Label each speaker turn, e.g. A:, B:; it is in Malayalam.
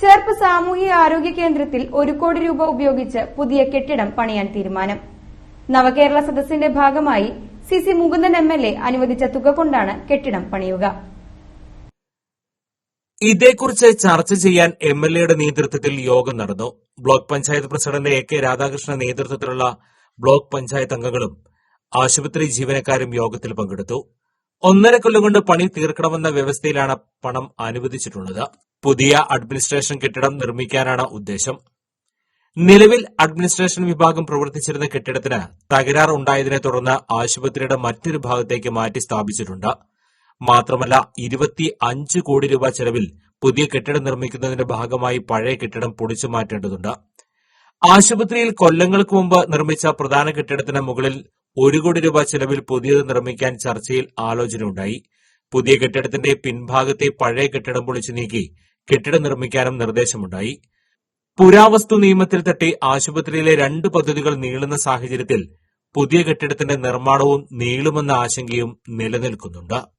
A: ചേർപ്പ് സാമൂഹിക ആരോഗ്യ കേന്ദ്രത്തിൽ ഒരു കോടി രൂപ ഉപയോഗിച്ച് പുതിയ കെട്ടിടം പണിയാൻ തീരുമാനം. നവകേരള സദസ്സിന്റെ ഭാഗമായി C C Mukundan M L A അനുവദിച്ച തുക കൊണ്ടാണ് കെട്ടിടം പണിയുക.
B: ഇതേക്കുറിച്ച് ചർച്ച ചെയ്യാൻ എം എൽ എയുടെ നേതൃത്വത്തിൽ യോഗം നടന്നു. Block panchayat president A K Radhakrishnan നേതൃത്വത്തിലുള്ള ബ്ലോക്ക് പഞ്ചായത്ത് അംഗങ്ങളും ആശുപത്രി ജീവനക്കാരും യോഗത്തിൽ പങ്കെടുത്തു. ഒന്നര കൊല്ലം കൊണ്ട് പണി തീർക്കണമെന്ന വ്യവസ്ഥയിലാണ് പണം അനുവദിച്ചിട്ടുള്ളത്. പുതിയ അഡ്മിനിസ്ട്രേഷൻ കെട്ടിടം നിർമ്മിക്കാനാണ് ഉദ്ദേശം. നിലവിൽ അഡ്മിനിസ്ട്രേഷൻ വിഭാഗം പ്രവർത്തിച്ചിരുന്ന കെട്ടിടത്തിന് തകരാർ ഉണ്ടായതിനെ തുടർന്ന് ആശുപത്രിയുടെ മറ്റൊരു ഭാഗത്തേക്ക് മാറ്റി സ്ഥാപിച്ചിട്ടുണ്ട്. മാത്രമല്ല ഇരുപത്തി അഞ്ച് കോടി രൂപ ചെലവിൽ പുതിയ കെട്ടിടം നിർമ്മിക്കുന്നതിന്റെ ഭാഗമായി പഴയ കെട്ടിടം പൊളിച്ചു മാറ്റേണ്ടതുണ്ട്. ആശുപത്രിയിൽ കൊല്ലങ്ങൾക്ക് മുമ്പ് നിർമ്മിച്ച പ്രധാന കെട്ടിടത്തിന് മുകളിൽ ഒരു കോടി രൂപ ചെലവിൽ പുതിയത് നിർമ്മിക്കാൻ ചർച്ചയിൽ ആലോചനയുണ്ടായി. പുതിയ കെട്ടിടത്തിന്റെ പിൻഭാഗത്തെ പഴയ കെട്ടിടം പൊളിച്ചു നീക്കി കെട്ടിടം നിർമ്മിക്കാനും നിർദ്ദേശമുണ്ടായി. പുരാവസ്തു നിയമത്തിൽ തട്ടി ആശുപത്രിയിലെ രണ്ട് പദ്ധതികൾ നീളുന്ന സാഹചര്യത്തിൽ പുതിയ കെട്ടിടത്തിന്റെ നിർമ്മാണവും നീളുമെന്ന ആശങ്കയും നിലനിൽക്കുന്നുണ്ട്.